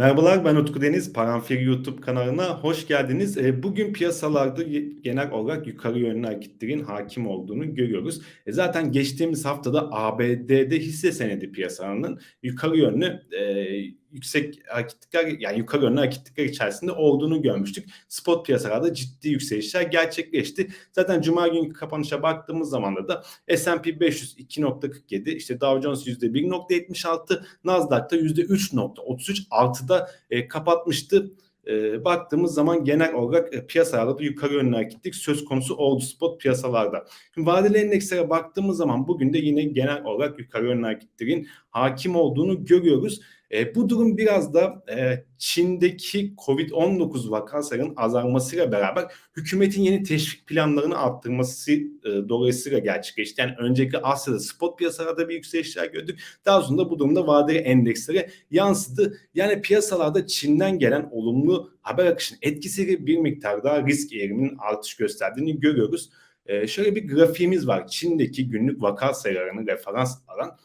Merhabalar ben Utku Deniz. Paranfil YouTube kanalına hoş geldiniz. E, bugün piyasalarda genel olarak yukarı yönlü hareketlerin hakim olduğunu görüyoruz. E, zaten geçtiğimiz haftada ABD'de hisse senedi piyasalarının yukarı yönlü e, yüksek hareketlikler yani yukarı yönlü hareketlikler içerisinde olduğunu görmüştük. Spot piyasalarda ciddi yükselişler gerçekleşti. Zaten cuma günü kapanışa baktığımız zaman da S&P 500 2.47, işte Dow Jones %1.76, Nasdaq'ta %3.33 artıda e, kapatmıştı. E, baktığımız zaman genel olarak e, piyasalarda da yukarı yönlü hareketlik söz konusu oldu spot piyasalarda. Şimdi vadeli endekslere baktığımız zaman bugün de yine genel olarak yukarı yönlü hareketlerin hakim olduğunu görüyoruz. E, bu durum biraz da e, Çin'deki Covid-19 vaka sayının azalmasıyla beraber hükümetin yeni teşvik planlarını arttırması e, dolayısıyla gerçekleşti. Yani önceki Asya'da spot piyasalarda bir yükselişler gördük. Daha sonra da bu durumda vadeli endekslere yansıdı. Yani piyasalarda Çin'den gelen olumlu haber akışının etkisiyle bir miktar daha risk eğiliminin artış gösterdiğini görüyoruz. E, şöyle bir grafiğimiz var. Çin'deki günlük vaka sayılarını referans alan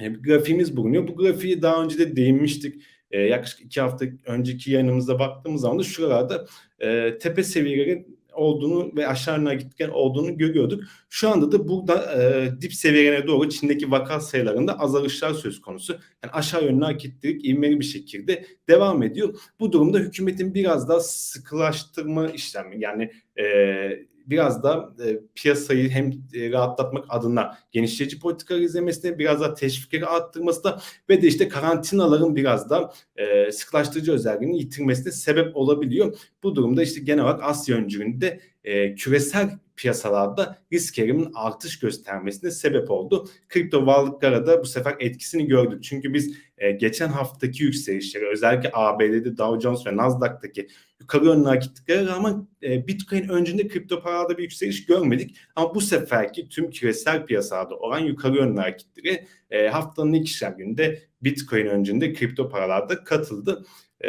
bir grafiğimiz bulunuyor. Bu grafiği daha önce de değinmiştik. E, yaklaşık iki hafta önceki yayınımızda baktığımız zaman da şuralarda e, tepe seviyeleri olduğunu ve aşağıya gitken olduğunu görüyorduk. Şu anda da burada e, dip seviyelerine doğru Çin'deki vaka sayılarında azalışlar söz konusu. Yani aşağı yönlü hareketlilik ivmeli bir şekilde devam ediyor. Bu durumda hükümetin biraz daha sıkılaştırma işlemi yani e, biraz da e, piyasayı hem e, rahatlatmak adına genişleyici politikalar izlemesine biraz da teşvikleri arttırması da ve de işte karantinaların biraz da e, sıklaştırıcı özelliğini yitirmesine sebep olabiliyor. Bu durumda işte genel olarak Asya öncülüğünde e, küresel piyasalarda risk eğiliminin artış göstermesine sebep oldu. Kripto varlıklara da bu sefer etkisini gördük. Çünkü biz e, geçen haftaki yükselişleri özellikle ABD'de Dow Jones ve Nasdaq'taki yukarı yönlü hareketlere rağmen e, Bitcoin öncünde kripto paralarda bir yükseliş görmedik. Ama bu seferki tüm küresel piyasalarda olan yukarı yönlü hareketleri e, haftanın ilk işlem gününde Bitcoin öncünde kripto paralarda katıldı. E,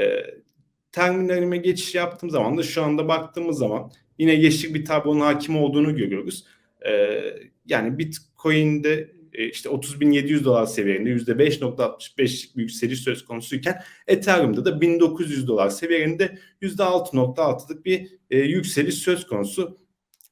terminalime geçiş yaptığım zaman da şu anda baktığımız zaman yine yeşil bir tablonun hakim olduğunu görüyoruz. E, yani Bitcoin'de e, işte 30.700 dolar seviyelerinde %5.65'lik bir yükseliş söz konusuyken Ethereum'da da 1900 dolar seviyelerinde %6.6'lık bir e, yükseliş söz konusu.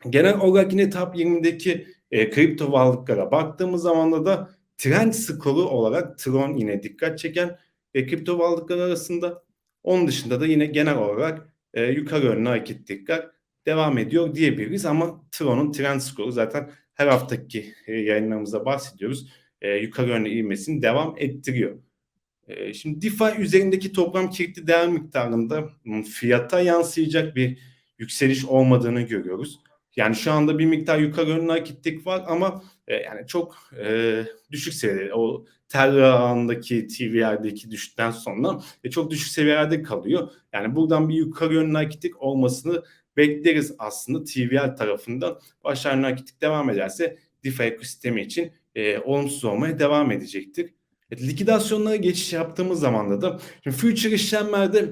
Genel olarak yine top 20'deki e, kripto varlıklara baktığımız zaman da trend skoru olarak Tron yine dikkat çeken e, kripto varlıklar arasında. Onun dışında da yine genel olarak e, yukarı yönlü hareketlilikler devam ediyor diyebiliriz ama Tron'un trend skoru zaten her haftaki e, yayınlarımızda bahsediyoruz. E, yukarı yönlü ivmesini devam ettiriyor. E, şimdi DeFi üzerindeki toplam kilitli değer miktarında fiyata yansıyacak bir yükseliş olmadığını görüyoruz. Yani şu anda bir miktar yukarı yönlü hareketlik var ama e, yani çok e, düşük seviyede o Terra ağındaki TVR'deki düşükten sonra e, çok düşük seviyelerde kalıyor. Yani buradan bir yukarı yönlü hareketlik olmasını bekleriz aslında TVL tarafından. Başarılı nakitlik devam ederse DeFi ekosistemi için e, olumsuz olmaya devam edecektir. Evet, likidasyonlara geçiş yaptığımız zaman da şimdi future işlemlerde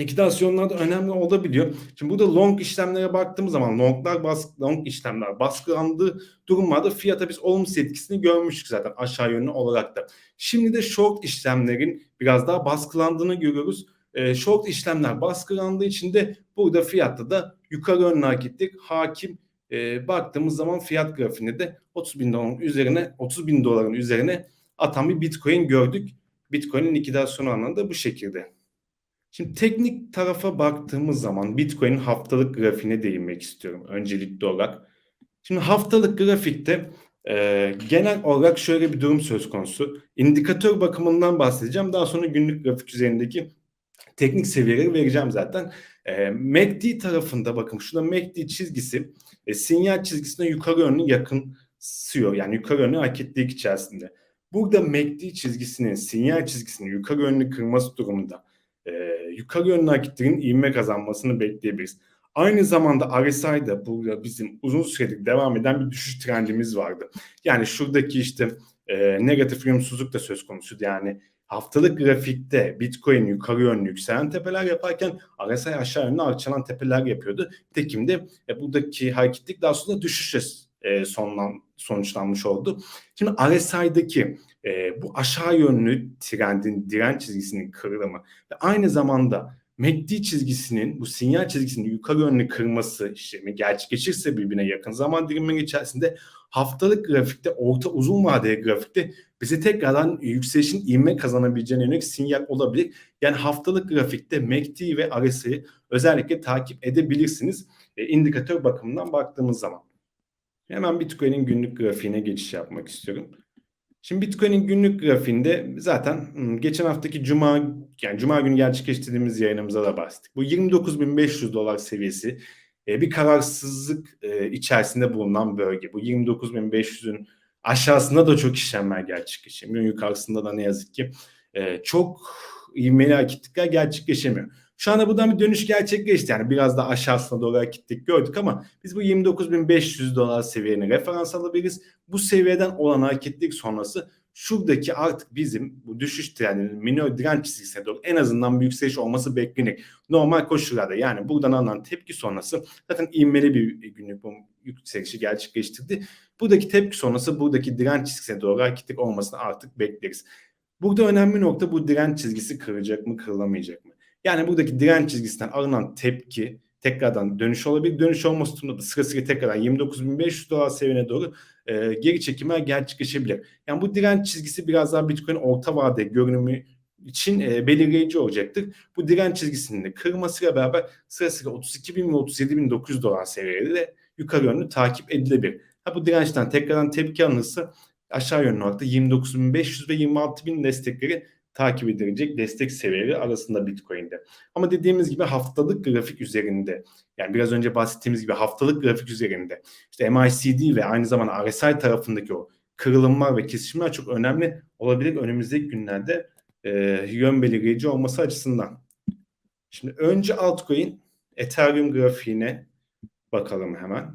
likidasyonlar da önemli olabiliyor. Şimdi burada long işlemlere baktığımız zaman longlar baskı, long işlemler baskılandığı durumlarda fiyata biz olumsuz etkisini görmüştük zaten aşağı yönlü olarak da. Şimdi de short işlemlerin biraz daha baskılandığını görüyoruz. E, short işlemler baskılandığı için de burada fiyatta da yukarı yönlü hareketlik hakim. E, baktığımız zaman fiyat grafiğinde de 30 bin doların üzerine 30 bin doların üzerine atan bir Bitcoin gördük. Bitcoin'in likidasyonu anlamında bu şekilde. Şimdi teknik tarafa baktığımız zaman Bitcoin'in haftalık grafiğine değinmek istiyorum öncelikli olarak. Şimdi haftalık grafikte e, genel olarak şöyle bir durum söz konusu. İndikatör bakımından bahsedeceğim. Daha sonra günlük grafik üzerindeki teknik seviyeleri vereceğim zaten. E, MACD tarafında bakın şurada MACD çizgisi e, sinyal çizgisine yukarı yönlü yakın sıyor. Yani yukarı yönlü hareketlilik içerisinde. Burada MACD çizgisinin sinyal çizgisini yukarı yönlü kırması durumunda e, yukarı yönlü hareketlerin ivme kazanmasını bekleyebiliriz. Aynı zamanda RSI'da burada bizim uzun süredir devam eden bir düşüş trendimiz vardı. Yani şuradaki işte e, negatif uyumsuzluk da söz konusuydu. Yani haftalık grafikte Bitcoin yukarı yönlü yükselen tepeler yaparken RSI aşağı yönlü alçalan tepeler yapıyordu. Tekim de e, buradaki hareketlik daha sonra düşüşe e, sonlan, sonuçlanmış oldu. Şimdi RSI'daki e, bu aşağı yönlü trendin direnç çizgisinin kırılımı ve aynı zamanda MACD çizgisinin bu sinyal çizgisinin yukarı yönlü kırması işlemi gerçekleşirse birbirine yakın zaman dilimleri içerisinde haftalık grafikte orta uzun vadeli grafikte bize tekrardan yükselişin ivme kazanabileceğine yönelik sinyal olabilir. Yani haftalık grafikte MACD ve RSI'yi özellikle takip edebilirsiniz. E, indikatör bakımından baktığımız zaman. Hemen Bitcoin'in günlük grafiğine geçiş yapmak istiyorum. Şimdi Bitcoin'in günlük grafiğinde zaten geçen haftaki cuma yani cuma günü gerçekleştirdiğimiz yayınımıza da bahsettik. Bu 29.500 dolar seviyesi e, bir kararsızlık e, içerisinde bulunan bölge. Bu 29.500'ün aşağısında da çok işlemler gerçekleşemiyor. Yukarısında da ne yazık ki e, çok ivmeli hareketlikler gerçekleşemiyor. Şu anda buradan bir dönüş gerçekleşti. Yani biraz da aşağısına doğru hareketlik gördük ama biz bu 29.500 dolar seviyeni referans alabiliriz. Bu seviyeden olan hareketlik sonrası şuradaki artık bizim bu düşüş trendinin minor direnç çizgisine doğru en azından bir yükseliş olması beklenir. Normal koşullarda yani buradan alınan tepki sonrası zaten ivmeli bir günlük bu yükselişi gerçekleştirdi. Buradaki tepki sonrası buradaki direnç çizgisine doğru hareketlik olmasını artık bekleriz. Burada önemli nokta bu direnç çizgisi kırılacak mı kırılamayacak mı? Yani buradaki direnç çizgisinden alınan tepki tekrardan dönüş olabilir. Dönüş olması durumunda da sıra sıra tekrardan 29.500 dolar seviyene doğru e, geri çekimler gerçekleşebilir. Yani bu direnç çizgisi biraz daha Bitcoin orta vade görünümü için e, belirleyici olacaktır. Bu direnç çizgisinin de kırmasıyla beraber sıra sıra 32.000 ve 37.900 dolar seviyeleri de yukarı yönlü takip edilebilir. Ha bu dirençten tekrardan tepki alınırsa aşağı yönlü olarak da 29.500 ve 26.000 destekleri takip edilecek destek seviyeleri arasında Bitcoin'de. Ama dediğimiz gibi haftalık grafik üzerinde yani biraz önce bahsettiğimiz gibi haftalık grafik üzerinde işte MACD ve aynı zamanda RSI tarafındaki o kırılımlar ve kesişimler çok önemli olabilir önümüzdeki günlerde e, yön belirleyici olması açısından. Şimdi önce altcoin Ethereum grafiğine bakalım hemen.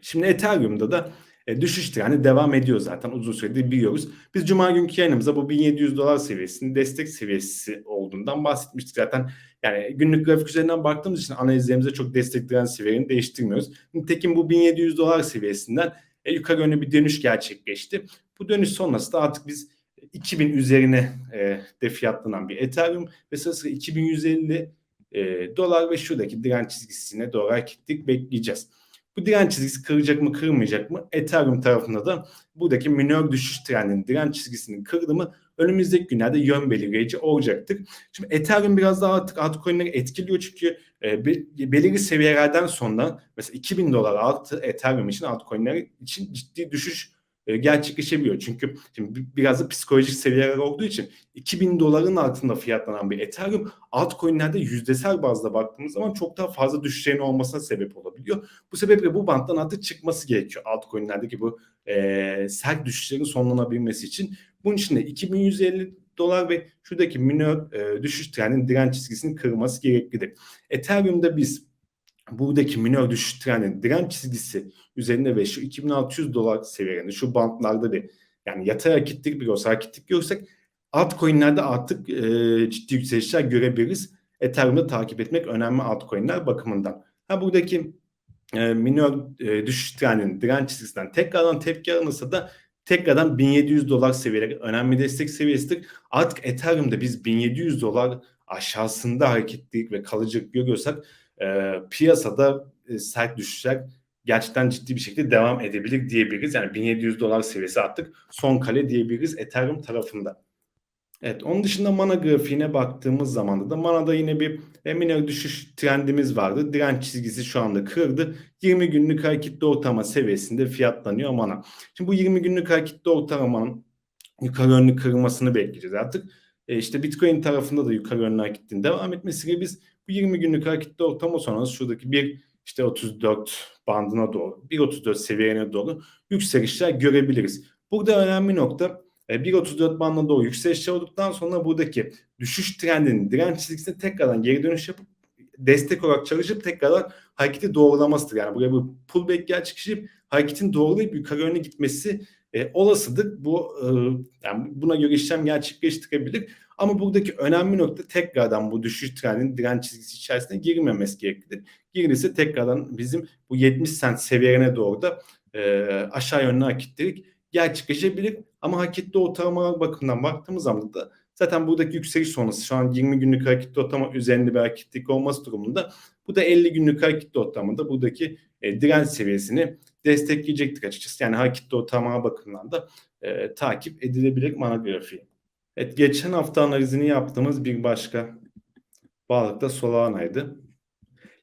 Şimdi Ethereum'da da e, düşüş trendi devam ediyor zaten uzun süredir biliyoruz. Biz Cuma günkü yayınımızda bu 1700 dolar seviyesinin destek seviyesi olduğundan bahsetmiştik zaten. Yani günlük grafik üzerinden baktığımız için analizlerimize çok destekleyen seviyeni değiştirmiyoruz. Nitekim bu 1700 dolar seviyesinden e, yukarı yönlü bir dönüş gerçekleşti. Bu dönüş sonrası da artık biz 2000 üzerine e, de fiyatlanan bir Ethereum ve sırasıyla 2150 e, dolar ve şuradaki direnç çizgisine doğru hareketlik bekleyeceğiz. Bu direnç çizgisi kıracak mı kırmayacak mı? Ethereum tarafında da buradaki minor düşüş trendinin direnç çizgisinin kırılımı önümüzdeki günlerde yön belirleyici olacaktır. Şimdi Ethereum biraz daha artık altcoin'leri etkiliyor çünkü e, belirli seviyelerden sonra mesela 2000 dolar altı Ethereum için altcoin'ler için ciddi düşüş gerçekleşebiliyor. Çünkü şimdi biraz da psikolojik seviyeler olduğu için 2000 doların altında fiyatlanan bir Ethereum altcoin'lerde yüzdesel bazda baktığımız zaman çok daha fazla düşüşlerin olmasına sebep olabiliyor. Bu sebeple bu banttan artık çıkması gerekiyor altcoin'lerdeki bu e, sert düşüşlerin sonlanabilmesi için. Bunun için de 2150 dolar ve şuradaki minor e, düşüş trendinin direnç çizgisini kırması gereklidir. Ethereum'da biz buradaki minor düşüş trendinin direnç çizgisi üzerinde ve şu 2600 dolar seviyelerinde şu bantlarda bir yani yatay hareketlik bir olsa hareketlik görsek altcoin'lerde artık e, ciddi yükselişler görebiliriz. Ethereum'da takip etmek önemli altcoin'ler bakımından. Ha buradaki e, minor e, düşüş trendinin direnç çizgisinden tekrardan tepki alınırsa da tekrardan 1700 dolar seviyeleri önemli destek seviyesidir. Artık Ethereum'da biz 1700 dolar aşağısında hareketlilik ve kalıcılık görüyorsak e, piyasada e, sert düşüşler gerçekten ciddi bir şekilde devam edebilir diyebiliriz. Yani 1700 dolar seviyesi artık son kale diyebiliriz Ethereum tarafında. Evet onun dışında mana grafiğine baktığımız zaman da manada yine bir minor düşüş trendimiz vardı. Direnç çizgisi şu anda kırdı. 20 günlük hareketli ortalama seviyesinde fiyatlanıyor mana. Şimdi bu 20 günlük hareketli ortalamanın yukarı yönlü kırılmasını bekleyeceğiz artık. E işte Bitcoin tarafında da yukarı yönlü hareketin devam etmesiyle biz bu 20 günlük hareketli ortalama sonrası şuradaki bir işte 34 bandına doğru, 1.34 seviyene doğru yükselişler görebiliriz. Burada önemli nokta 1.34 e, bandına doğru yükselişler olduktan sonra buradaki düşüş trendinin direnç çizgisine tekrardan geri dönüş yapıp destek olarak çalışıp tekrardan hareketi doğrulamasıdır. Yani buraya bir pullback gerçekleşip hareketin doğrulayıp yukarı yönde gitmesi e, olasıdır. Bu e, yani buna göre işlem gerçekleştirebilir. Ama buradaki önemli nokta tekrardan bu düşüş trendinin direnç çizgisi içerisine girmemesi gereklidir. Girilirse tekrardan bizim bu 70 sent seviyelerine doğru da e, aşağı yönlü hareketlilik gerçekleşebilir. Ama hareketli ortalamalar bakımından baktığımız zaman da zaten buradaki yükseliş sonrası şu an 20 günlük hareketli ortalama üzerinde bir hareketlilik olması durumunda bu da 50 günlük hareketli ortalamada buradaki e, direnç seviyesini destekleyecektir açıkçası. Yani hareketli ortalama bakımından da e, takip edilebilir mana grafiği. Evet, geçen hafta analizini yaptığımız bir başka bağlık da Solana'ydı.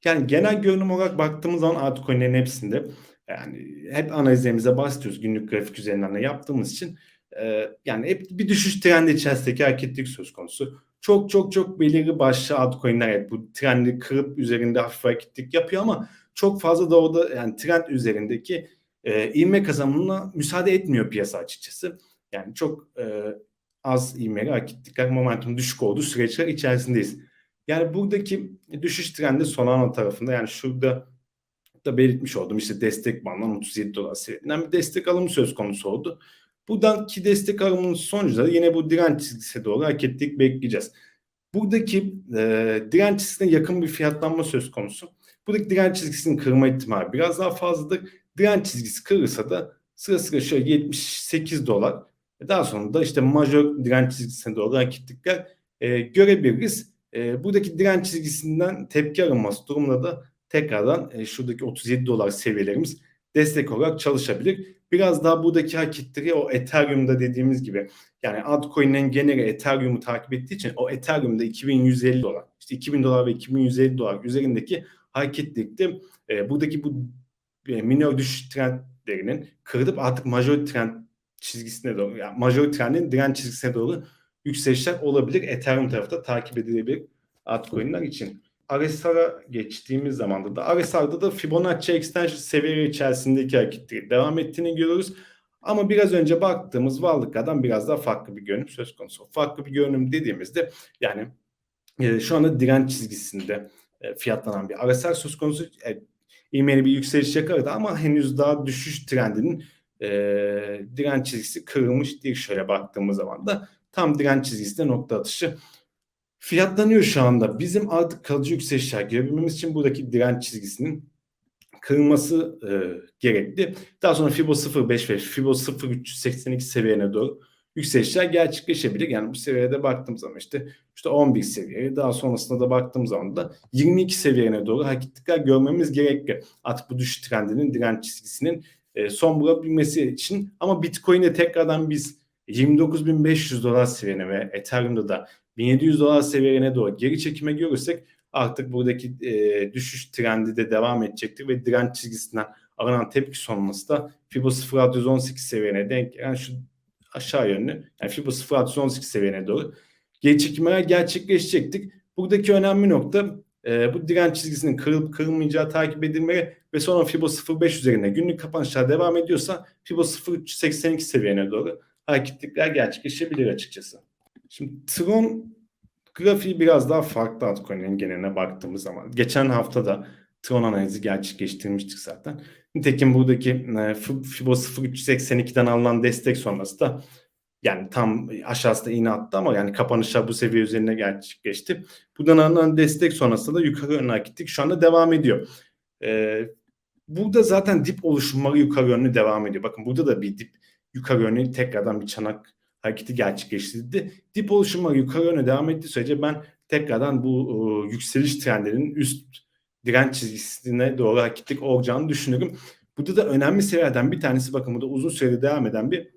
Yani genel görünüm olarak baktığımız zaman altcoin'lerin hepsinde yani hep analizlerimize bahsediyoruz günlük grafik üzerinden de yaptığımız için e, yani hep bir düşüş trendi içerisindeki hareketlilik söz konusu. Çok çok çok belirli başlı altcoin'ler evet, bu trendi kırıp üzerinde hafif hareketlilik yapıyor ama çok fazla da orada yani trend üzerindeki e, ivme kazanımına müsaade etmiyor piyasa açıkçası. Yani çok e, az ivmeli hareketlikler, momentum düşük olduğu süreçler içerisindeyiz. Yani buradaki düşüş trendi Solana tarafında yani şurada da belirtmiş oldum işte destek bandından 37 dolar seviyesinden bir destek alımı söz konusu oldu. Buradaki destek alımının sonucunda yine bu direnç çizgisine doğru hareketlilik bekleyeceğiz. Buradaki e, direnç çizgisine yakın bir fiyatlanma söz konusu. Buradaki direnç çizgisinin kırma ihtimali biraz daha fazladır. Direnç çizgisi kırılsa da sıra sıra şöyle 78 dolar. Daha sonra da işte majör direnç çizgisine doğru hareketlikler e, görebiliriz. E, buradaki direnç çizgisinden tepki alınması durumunda da tekrardan e, şuradaki 37 dolar seviyelerimiz destek olarak çalışabilir. Biraz daha buradaki hareketleri o Ethereum'da dediğimiz gibi yani altcoin'lerin geneli Ethereum'u takip ettiği için o Ethereum'da 2150 dolar işte 2000 dolar ve 2150 dolar üzerindeki hareketlilikte e, buradaki bu e, minor düşüş trendlerinin kırılıp artık major trend çizgisine doğru yani major trendin direnç çizgisine doğru yükselişler olabilir. Ethereum tarafta takip edilebilir altcoin'ler için. RSR'a geçtiğimiz zamanda da RSR'da da Fibonacci extension seviyeleri içerisindeki hareketleri devam ettiğini görüyoruz. Ama biraz önce baktığımız varlıklardan biraz daha farklı bir görünüm söz konusu. Farklı bir görünüm dediğimizde yani e, şu anda direnç çizgisinde e, fiyatlanan bir RSR söz konusu. E, İmeli bir yükseliş yakaladı ama henüz daha düşüş trendinin e, direnç çizgisi kırılmış değil şöyle baktığımız zaman da tam direnç çizgisinde nokta atışı fiyatlanıyor şu anda. Bizim artık kalıcı yükselişler görebilmemiz için buradaki direnç çizgisinin kırılması e, gerekli. Daha sonra Fibo 0.5 ve Fibo 0.382 seviyene doğru yükselişler gerçekleşebilir. Yani bu seviyede baktığım zaman işte işte 11 seviyeye daha sonrasında da baktığım zaman da 22 seviyene doğru hareketlikler görmemiz gerekli. Artık bu düşüş trendinin direnç çizgisinin e, son bulabilmesi için ama Bitcoin'e tekrardan biz 29.500 dolar seviyene ve Ethereum'da da 1700 dolar seviyelerine doğru geri çekime görürsek artık buradaki e, düşüş trendi de devam edecektir ve direnç çizgisinden alınan tepki sonrası da Fibo 0618 seviyene denk yani şu aşağı yönlü yani Fibo 0618 seviyene doğru geri çekimler gerçekleşecektir. Buradaki önemli nokta e, bu direnç çizgisinin kırılıp kırılmayacağı takip edilmeli ve sonra Fibo 05 üzerinde günlük kapanışlar devam ediyorsa Fibo 0382 seviyene doğru hareketlikler gerçekleşebilir açıkçası. Şimdi Tron grafiği biraz daha farklı altcoin'lerin geneline baktığımız zaman. Geçen hafta da Tron analizi gerçekleştirmiştik zaten. Nitekim buradaki e, Fibo 0382'den alınan destek sonrası da yani tam aşağısında iğne attı ama yani kapanışlar bu seviye üzerine gerçekleşti. Buradan alınan destek sonrasında da yukarı yönlü gittik. Şu anda devam ediyor. Ee, burada zaten dip oluşumları yukarı yönlü devam ediyor. Bakın burada da bir dip yukarı yönlü tekrardan bir çanak hareketi gerçekleştirdi. Dip oluşumları yukarı yöne devam ettiği sürece ben tekrardan bu e, yükseliş trendinin üst direnç çizgisine doğru hareketlik olacağını düşünüyorum. Burada da önemli seviyelerden bir tanesi bakın burada uzun sürede devam eden bir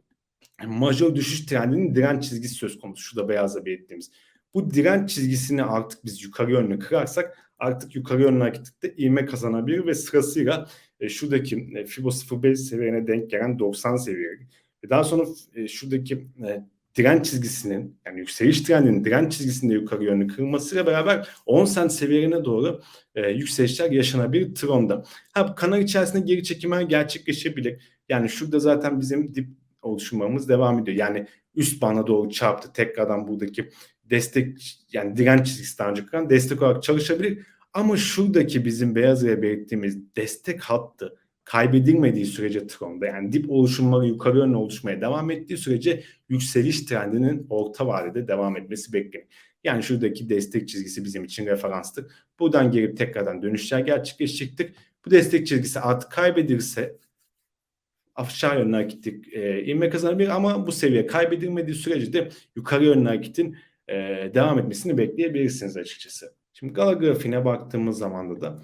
majör düşüş trendinin direnç çizgisi söz konusu. Şurada beyazla belirttiğimiz. Bu direnç çizgisini artık biz yukarı yönlü kırarsak artık yukarı yönlü hareketlikte ivme kazanabilir ve sırasıyla e, şuradaki e, Fibo 05 seviyene denk gelen 90 seviyeleri daha sonra e, şuradaki e, direnç çizgisinin yani yükseliş trendinin direnç çizgisinde yukarı yönlü kırılmasıyla beraber 10 sent seviyelerine doğru e, yükselişler yaşanabilir Tron'da. Ha kanal içerisinde geri çekimler gerçekleşebilir. Yani şurada zaten bizim dip oluşumlarımız devam ediyor. Yani üst bana doğru çarptı tekrardan buradaki destek yani direnç çizgisi daha önce kıran destek olarak çalışabilir. Ama şuradaki bizim beyaz ile belirttiğimiz destek hattı kaybedilmediği sürece Tron'da yani dip oluşumları yukarı yönlü oluşmaya devam ettiği sürece yükseliş trendinin orta vadede devam etmesi bekleniyor. Yani şuradaki destek çizgisi bizim için referanstır. Buradan gelip tekrardan dönüşler gerçekleşecektir. Bu destek çizgisi artık kaybedilirse aşağı yönlü hareketlik e, inme kazanabilir ama bu seviye kaybedilmediği sürece de yukarı yönlü hareketin e, devam etmesini bekleyebilirsiniz açıkçası. Şimdi Gala grafiğine baktığımız zaman da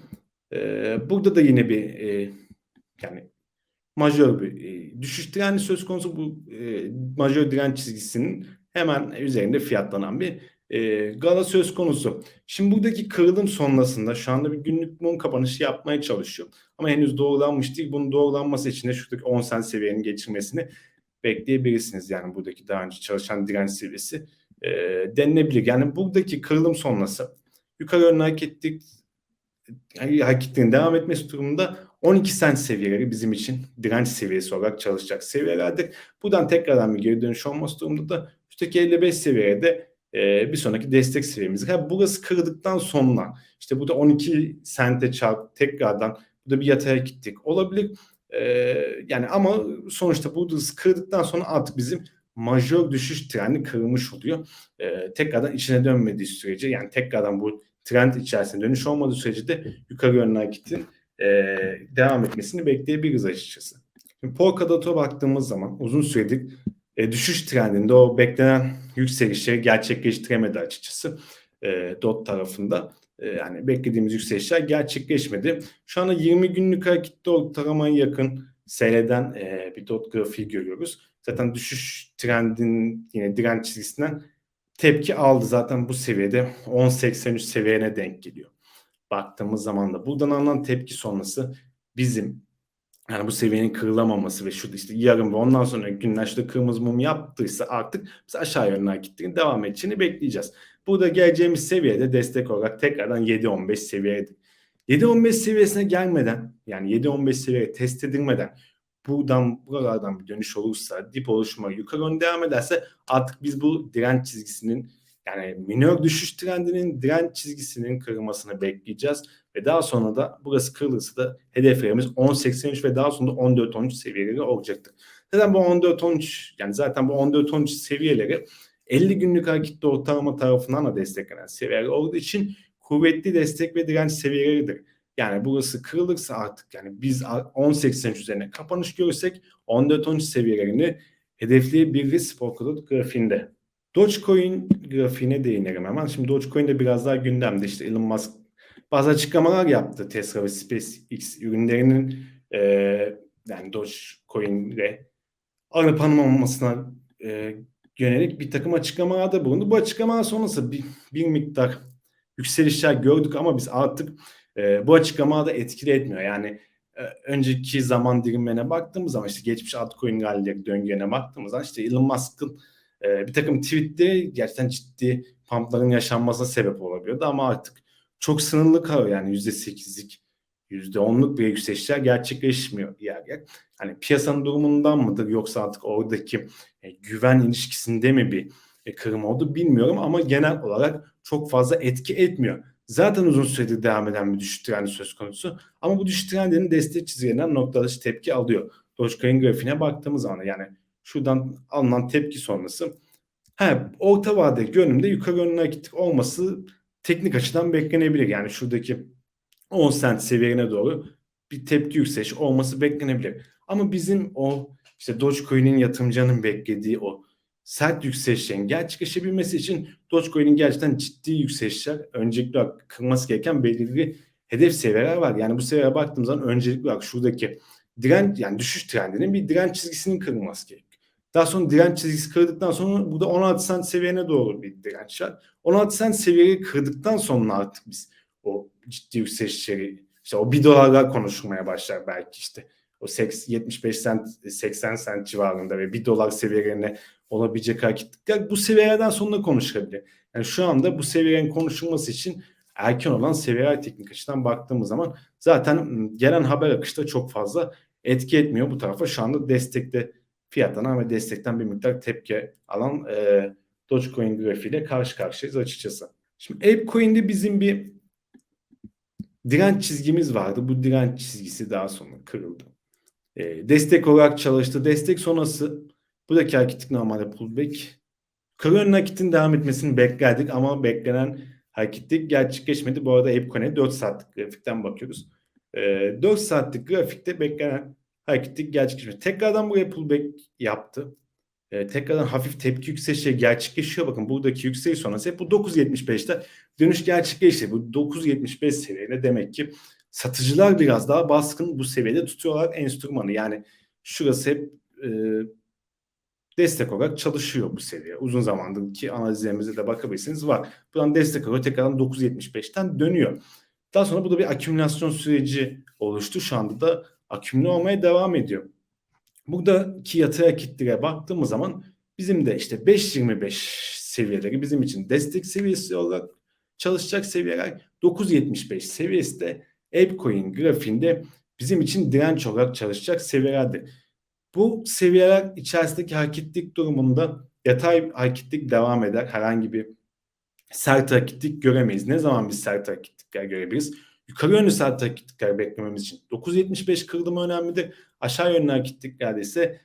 e, burada da yine bir e, yani majör bir e, düşüş trendi söz konusu bu e, majör direnç çizgisinin hemen üzerinde fiyatlanan bir e, gala söz konusu. Şimdi buradaki kırılım sonrasında şu anda bir günlük mum kapanışı yapmaya çalışıyor. Ama henüz doğrulanmış değil. Bunun doğrulanması için de şuradaki 10 sen seviyenin geçirmesini bekleyebilirsiniz. Yani buradaki daha önce çalışan direnç seviyesi e, denilebilir. Yani buradaki kırılım sonrası yukarı yönlü hareketlik hareketlerin devam etmesi durumunda 12 sent seviyeleri bizim için direnç seviyesi olarak çalışacak seviyelerdir. Buradan tekrardan bir geri dönüş olması durumunda da üstteki 55 seviyede e, bir sonraki destek seviyemiz. Ha, burası kırıldıktan sonra işte burada 12 sente çarp tekrardan burada bir yataya gittik olabilir. E, yani ama sonuçta burada kırdıktan sonra artık bizim majör düşüş trendi kırılmış oluyor. E, tekrardan içine dönmediği sürece yani tekrardan bu trend içerisinde dönüş olmadığı sürece de yukarı yönlü hareketin e, devam etmesini bekleyebiliriz açıkçası. Şimdi Polkadot'a baktığımız zaman uzun süredir e, düşüş trendinde o beklenen yükselişleri gerçekleştiremedi açıkçası e, DOT tarafında. E, yani beklediğimiz yükselişler gerçekleşmedi. Şu anda 20 günlük hareketli ortalamaya yakın seyreden e, bir DOT grafiği görüyoruz. Zaten düşüş trendinin yine direnç çizgisinden tepki aldı. Zaten bu seviyede 10.83 seviyene denk geliyor. Baktığımız zaman da buradan alınan tepki sonrası bizim yani bu seviyenin kırılamaması ve şurada işte yarın ve ondan sonra günler kırmızı mum yaptıysa artık biz aşağı yönlü hareketlerin devam edeceğini bekleyeceğiz. Burada geleceğimiz seviyede destek olarak tekrardan 7.15 seviyeydi. 7.15 seviyesine gelmeden yani 7.15 seviyeye test edilmeden buradan buralardan bir dönüş olursa dip oluşma yukarı yönlü devam ederse artık biz bu direnç çizgisinin yani minör düşüş trendinin direnç çizgisinin kırılmasını bekleyeceğiz ve daha sonra da burası kırılırsa da hedeflerimiz 10.83 ve daha sonra 14.13 seviyeleri olacaktır. Neden bu 14.13 yani zaten bu 14.13 seviyeleri 50 günlük hareketli ortalama tarafından da desteklenen seviyeler olduğu için kuvvetli destek ve direnç seviyeleridir. Yani burası kırılırsa artık yani biz 10.83 üzerine kapanış görürsek 14.13 seviyelerini hedefleyebiliriz Polkadot grafiğinde. Dogecoin grafiğine değinelim hemen. Şimdi Dogecoin de biraz daha gündemde. İşte Elon Musk bazı açıklamalar yaptı Tesla ve SpaceX ürünlerinin e, yani Dogecoin ile alıp alınmamasına e, yönelik bir takım açıklamalarda bulundu. Bu açıklamalar sonrası bir, bir miktar yükselişler gördük ama biz artık e, bu açıklama da etkili etmiyor. Yani e, önceki zaman dilimlerine baktığımız zaman işte geçmiş altcoin rallileri döngülerine baktığımız zaman işte Elon Musk'ın e, bir takım tweetleri gerçekten ciddi pumpların yaşanmasına sebep olabiliyordu ama artık çok sınırlı kalıyor yani %8'lik %10'luk bir yükselişler gerçekleşmiyor yer yer. Hani piyasanın durumundan mıdır yoksa artık oradaki e, güven ilişkisinde mi bir e, kırım oldu bilmiyorum ama genel olarak çok fazla etki etmiyor. Zaten uzun süredir devam eden bir düşüş trendi söz konusu ama bu düşüş trendinin destek çizgilerinden noktalışı tepki alıyor. Dogecoin grafiğine baktığımız zaman yani şuradan alınan tepki sonrası he, orta vade görünümde yukarı yönlü hareketlik olması teknik açıdan beklenebilir. Yani şuradaki 10 sent seviyene doğru bir tepki yükseliş olması beklenebilir. Ama bizim o işte Dogecoin'in yatırımcının beklediği o sert yükselişlerin gerçekleşebilmesi için Dogecoin'in gerçekten ciddi yükselişler öncelikli olarak kırması gereken belirli hedef seviyeler var. Yani bu seviyeye baktığımız zaman öncelikli olarak şuradaki direnç yani düşüş trendinin bir direnç çizgisinin kırılması gerekiyor. Daha sonra direnç çizgisi kırdıktan sonra burada 16 sent seviyene doğru bir direnç var. 16 sent seviyeyi kırdıktan sonra artık biz o ciddi yükselişleri işte o 1 dolarlar konuşulmaya başlar belki işte o 75 sent 80 sent civarında ve 1 dolar seviyelerine olabilecek hareketlikler bu seviyelerden sonra konuşulabilir. Yani şu anda bu seviyelerin konuşulması için erken olan seviyeler teknik açıdan baktığımız zaman zaten gelen haber akışta çok fazla etki etmiyor bu tarafa. Şu anda destekte fiyatlanan ve destekten bir miktar tepki alan e, Dogecoin grafiğiyle karşı karşıyayız açıkçası. Şimdi ApeCoin'de bizim bir direnç çizgimiz vardı. Bu direnç çizgisi daha sonra kırıldı. E, destek olarak çalıştı. Destek sonrası buradaki hareketlik normalde pullback. Yönlü hareketin devam etmesini beklerdik ama beklenen hareketlik gerçekleşmedi. Bu arada Epcoin'e 4 saatlik grafikten bakıyoruz. E, 4 saatlik grafikte beklenen hareketlik gerçekleşmedi. Tekrardan buraya pullback yaptı. E, tekrardan hafif tepki yükselişi gerçekleşiyor. Bakın buradaki yükseliş sonrası hep bu 9.75'te dönüş gerçekleşti. Bu 9.75 seviyene demek ki satıcılar biraz daha baskın bu seviyede tutuyorlar enstrümanı. Yani şurası hep e, destek olarak çalışıyor bu seviye. Uzun zamandır ki analizlerimize de bakabilirsiniz var. Buradan destek olarak tekrardan 9.75'ten dönüyor. Daha sonra burada bir akümülasyon süreci oluştu. Şu anda da akümüle olmaya devam ediyor. Buradaki yatay hareketlere baktığımız zaman bizim de işte 5.25 seviyeleri bizim için destek seviyesi olarak çalışacak seviyeler 9.75 seviyesi de Appcoin grafiğinde bizim için direnç olarak çalışacak seviyelerdir. Bu seviyeler içerisindeki hareketlik durumunda yatay hareketlik devam eder. Herhangi bir sert hareketlik göremeyiz. Ne zaman biz sert hareketlikler görebiliriz? Yukarı yönlü sert hareketlikler beklememiz için 9.75 kırılımı önemlidir. Aşağı yönlü hareketliklerde ise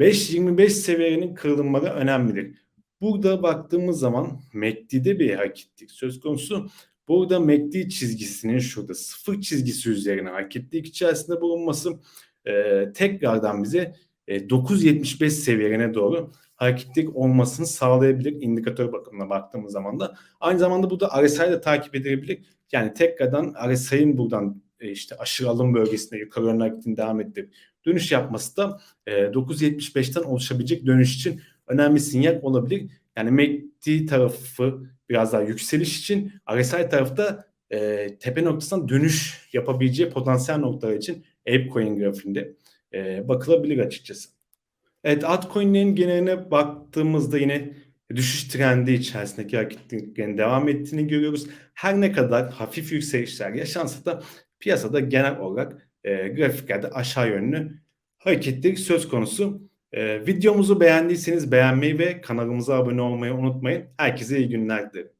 5.25 seviyelerinin kırılımları önemlidir. Burada baktığımız zaman MACD'de bir hareketlik söz konusu. Burada MACD çizgisinin şurada sıfır çizgisi üzerine hareketlik içerisinde bulunması e, tekrardan bize e, 9.75 seviyelerine doğru hareketlik olmasını sağlayabilir indikatör bakımına baktığımız zaman da. Aynı zamanda burada RSI'yi de takip edilebilir. Yani tekrardan RSI'nin buradan e, işte aşırı alım bölgesinde yukarı yönlü hareketini devam ettirip dönüş yapması da e, 9.75'ten oluşabilecek dönüş için önemli sinyal olabilir. Yani MACD tarafı biraz daha yükseliş için RSI tarafı da e, tepe noktasından dönüş yapabileceği potansiyel noktalar için Apecoin grafiğinde e, bakılabilir açıkçası. Evet altcoin'lerin geneline baktığımızda yine düşüş trendi içerisindeki hareketlerin devam ettiğini görüyoruz. Her ne kadar hafif yükselişler yaşansa da piyasada genel olarak e, grafiklerde aşağı yönlü hareketlilik söz konusu. E, videomuzu beğendiyseniz beğenmeyi ve kanalımıza abone olmayı unutmayın. Herkese iyi günler dilerim.